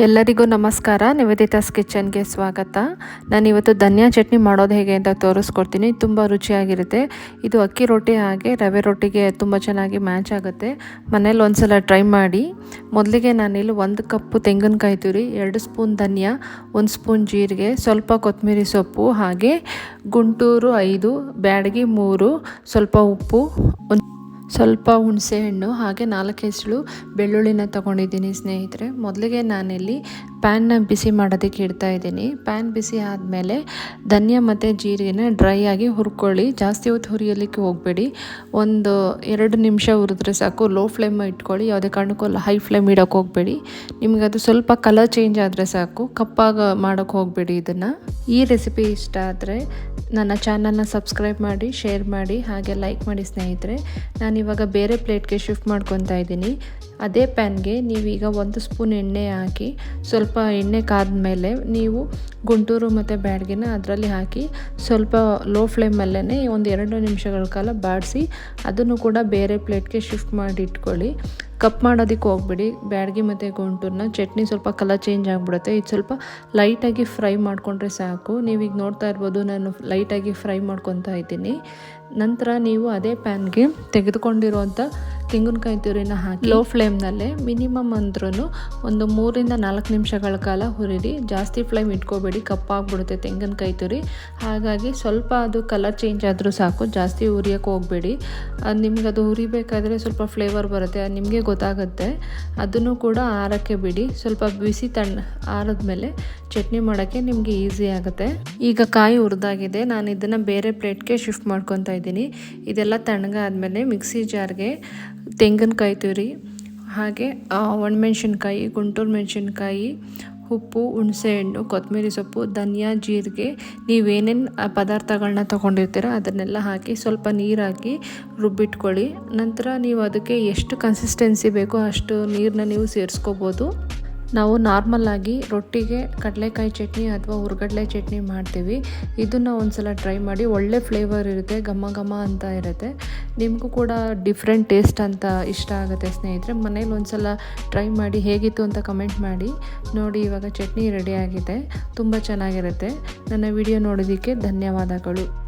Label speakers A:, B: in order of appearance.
A: ಎಲ್ಲರಿಗೂ ನಮಸ್ಕಾರ. ನಿವೇದಿತಾಸ್ ಕಿಚನ್ಗೆ ಸ್ವಾಗತ. ನಾನು ಇವತ್ತು ಧನಿಯಾ ಚಟ್ನಿ ಮಾಡೋದು ಹೇಗೆ ಅಂತ ತೋರಿಸ್ಕೊಡ್ತೀನಿ. ತುಂಬ ರುಚಿಯಾಗಿರುತ್ತೆ. ಇದು ಅಕ್ಕಿ ರೊಟ್ಟಿ ಹಾಗೆ ರವೆ ರೊಟ್ಟಿಗೆ ತುಂಬ ಚೆನ್ನಾಗಿ ಮ್ಯಾಚ್ ಆಗುತ್ತೆ. ಮನೇಲಿ ಒಂದ್ಸಲ ಟ್ರೈ ಮಾಡಿ. ಮೊದಲಿಗೆ ನಾನಿಲ್ಲಿ ಒಂದು ಕಪ್ಪು ತೆಂಗಿನಕಾಯಿ ತುರಿ, ಎರಡು ಸ್ಪೂನ್ ಧನಿಯಾ, ಒಂದು ಸ್ಪೂನ್ ಜೀರಿಗೆ, ಸ್ವಲ್ಪ ಕೊತ್ತಂಬರಿ ಸೊಪ್ಪು ಹಾಗೆ ಗುಂಟೂರು ಐದು, ಬ್ಯಾಡಗಿ ಮೂರು, ಸ್ವಲ್ಪ ಉಪ್ಪು, ಒಂದು ಸ್ವಲ್ಪ ಹುಣಸೆಹಣ್ಣು ಹಾಗೆ ನಾಲ್ಕು ಹೆಸಳು ಬೆಳ್ಳುಳ್ಳಿನ ತೊಗೊಂಡಿದ್ದೀನಿ ಸ್ನೇಹಿತರೆ. ಮೊದಲಿಗೆ ನಾನಿಲ್ಲಿ ಪ್ಯಾನ್ನ ಬಿಸಿ ಮಾಡೋದಕ್ಕೆ ಇಡ್ತಾ ಇದ್ದೀನಿ. ಪ್ಯಾನ್ ಬಿಸಿ ಆದಮೇಲೆ ಧನಿಯಾ ಮತ್ತು ಜೀರಿಗೆನ ಡ್ರೈ ಆಗಿ ಹುರ್ಕೊಳ್ಳಿ. ಜಾಸ್ತಿ ಹೊತ್ತು ಹುರಿಯಲಿಕ್ಕೆ ಹೋಗಬೇಡಿ. ಒಂದು ಎರಡು ನಿಮಿಷ ಹುರಿದ್ರೆ ಸಾಕು. ಲೋ ಫ್ಲೇಮ್ ಇಟ್ಕೊಳ್ಳಿ. ಯಾವುದೇ ಕಾರಣಕ್ಕೂ ಹೈ ಫ್ಲೇಮ್ ಇಡೋಕ್ಕೆ ಹೋಗಬೇಡಿ. ನಿಮಗೆ ಅದು ಸ್ವಲ್ಪ ಕಲರ್ ಚೇಂಜ್ ಆದರೆ ಸಾಕು. ಕಪ್ಪಾಗ ಮಾಡೋಕ್ಕೆ ಹೋಗಬೇಡಿ ಇದನ್ನು. ಈ ರೆಸಿಪಿ ಇಷ್ಟ ಆದರೆ ನನ್ನ ಚಾನಲ್ನ ಸಬ್ಸ್ಕ್ರೈಬ್ ಮಾಡಿ ಶೇರ್ ಮಾಡಿ, ಹಾಗೆ ಲೈಕ್ ಮಾಡಿ ಸ್ನೇಹಿತರೆ. ನಾನಿವಾಗ ಬೇರೆ ಪ್ಲೇಟ್ಗೆ ಶಿಫ್ಟ್ ಮಾಡ್ಕೊತಾ ಇದ್ದೀನಿ. ಅದೇ ಪ್ಯಾನ್ಗೆ ನೀವೀಗ ಒಂದು ಸ್ಪೂನ್ ಎಣ್ಣೆ ಹಾಕಿ ಸ್ವಲ್ಪ ಎಣ್ಣೆ ಕಾದ್ಮೇಲೆ ನೀವು ಗುಂಟೂರು ಮತ್ತು ಬ್ಯಾಡ್ಗೆನ ಅದರಲ್ಲಿ ಹಾಕಿ ಸ್ವಲ್ಪ ಲೋ ಫ್ಲೇಮಲ್ಲೇ ಒಂದು ಎರಡು ನಿಮಿಷಗಳ ಕಾಲ ಬಾಡಿಸಿ ಅದನ್ನು ಕೂಡ ಬೇರೆ ಪ್ಲೇಟ್ಗೆ ಶಿಫ್ಟ್ ಮಾಡಿ ಇಟ್ಕೊಳ್ಳಿ. ಕಪ್ ಮಾಡೋದಕ್ಕೆ ಹೋಗ್ಬಿಡಿ. ಬ್ಯಾಡ್ಗೆ ಮತ್ತು ಗುಂಟೂರನ್ನ ಚಟ್ನಿ ಸ್ವಲ್ಪ ಕಲರ್ ಚೇಂಜ್ ಆಗಿಬಿಡುತ್ತೆ. ಇದು ಸ್ವಲ್ಪ ಲೈಟಾಗಿ ಫ್ರೈ ಮಾಡಿಕೊಂಡ್ರೆ ಸಾಕು. ನೀವೀಗ ನೋಡ್ತಾ ಇರ್ಬೋದು, ನಾನು ಲೈಟಾಗಿ ಫ್ರೈ ಮಾಡ್ಕೊತಾ ಇದ್ದೀನಿ. ನಂತರ ನೀವು ಅದೇ ಪ್ಯಾನ್ಗೆ ತೆಗೆದುಕೊಂಡಿರುವಂಥ ತೆಂಗಿನಕಾಯಿ ತುರಿನ ಹಾಕಿ ಲೋ ಫ್ಲೇಮ್ನಲ್ಲೇ ಮಿನಿಮಮ್ ಅಂದ್ರೂ ಒಂದು ಮೂರಿಂದ ನಾಲ್ಕು ನಿಮಿಷಗಳ ಕಾಲ ಹುರಿರಿ ಜಾಸ್ತಿ ಫ್ಲೇಮ್ ಇಟ್ಕೋಬೇಡಿ, ಕಪ್ಪಾಗ್ಬಿಡುತ್ತೆ ತೆಂಗಿನಕಾಯಿ ತುರಿ. ಹಾಗಾಗಿ ಸ್ವಲ್ಪ ಅದು ಕಲರ್ ಚೇಂಜ್ ಆದರೂ ಸಾಕು, ಜಾಸ್ತಿ ಹುರಿಯೋಕ್ಕೆ ಹೋಗಬೇಡಿ. ನಿಮ್ಗೆ ಅದು ಹುರಿಬೇಕಾದ್ರೆ ಸ್ವಲ್ಪ ಫ್ಲೇವರ್ ಬರುತ್ತೆ ನಿಮಗೆ ಗೊತ್ತಾಗುತ್ತೆ. ಅದನ್ನು ಕೂಡ ಆರಕ್ಕೆ ಬಿಡಿ, ಸ್ವಲ್ಪ ಬಿಸಿ ತಣ್ಣ ಆರಿದ್ಮೇಲೆ ಚಟ್ನಿ ಮಾಡೋಕ್ಕೆ ನಿಮಗೆ ಈಸಿ ಆಗುತ್ತೆ. ಈಗ ಕಾಯಿ ಹುರಿದಾಗಿದೆ, ನಾನು ಇದನ್ನು ಬೇರೆ ಪ್ಲೇಟ್ಗೆ ಶಿಫ್ಟ್ ಮಾಡ್ಕೊತಾ ಇದ್ದೀನಿ. ಇದೆಲ್ಲ ತಣ್ಣಗಾದ್ಮೇಲೆ ಮಿಕ್ಸಿ ಜಾರ್ಗೆ ತೆಂಗಿನಕಾಯಿ ತುರಿ, ಹಾಗೆ ಒಣಮೆಣ್ಸಿನ್ಕಾಯಿ, ಗುಂಟೂರು ಮೆಣಸಿನ್ಕಾಯಿ, ಉಪ್ಪು ಹುಣಸೆಹಣ್ಣು ಕೊತ್ತಂಬರಿ ಸೊಪ್ಪು, ಧನಿಯಾ, ಜೀರಿಗೆ, ನೀವೇನೇನು ಪದಾರ್ಥಗಳನ್ನ ತೊಗೊಂಡಿರ್ತೀರ ಅದನ್ನೆಲ್ಲ ಹಾಕಿ ಸ್ವಲ್ಪ ನೀರು ರುಬ್ಬಿಟ್ಕೊಳ್ಳಿ. ನಂತರ ನೀವು ಅದಕ್ಕೆ ಎಷ್ಟು ಕನ್ಸಿಸ್ಟೆನ್ಸಿ ಬೇಕೋ ಅಷ್ಟು ನೀರನ್ನ ನೀವು ಸೇರಿಸ್ಕೋಬೋದು. ನಾವು ನಾರ್ಮಲಾಗಿ ರೊಟ್ಟಿಗೆ ಕಡಲೆಕಾಯಿ ಚಟ್ನಿ ಅಥವಾ ಹುರ್ಗಡ್ಲೆ ಚಟ್ನಿ ಮಾಡ್ತೀವಿ. ಇದನ್ನು ಒಂದು ಸಲ ಟ್ರೈ ಮಾಡಿ ಒಳ್ಳೆ ಫ್ಲೇವರ್ ಇರುತ್ತೆ, ಘಮ ಘಮ ಅಂತ ಇರುತ್ತೆ. ನಿಮಗೂ ಕೂಡ ಡಿಫ್ರೆಂಟ್ ಟೇಸ್ಟ್ ಅಂತ ಇಷ್ಟ ಆಗುತ್ತೆ ಸ್ನೇಹಿತರೆ. ಮನೇಲಿ ಒಂದು ಸಲ ಟ್ರೈ ಮಾಡಿ ಹೇಗಿತ್ತು ಅಂತ ಕಮೆಂಟ್ ಮಾಡಿ. ನೋಡಿ ಇವಾಗ ಚಟ್ನಿ ರೆಡಿ ಆಗಿದೆ. ತುಂಬ ಚೆನ್ನಾಗಿರುತ್ತೆ. ನನ್ನ ವಿಡಿಯೋ ನೋಡೋದಕ್ಕೆ ಧನ್ಯವಾದಗಳು.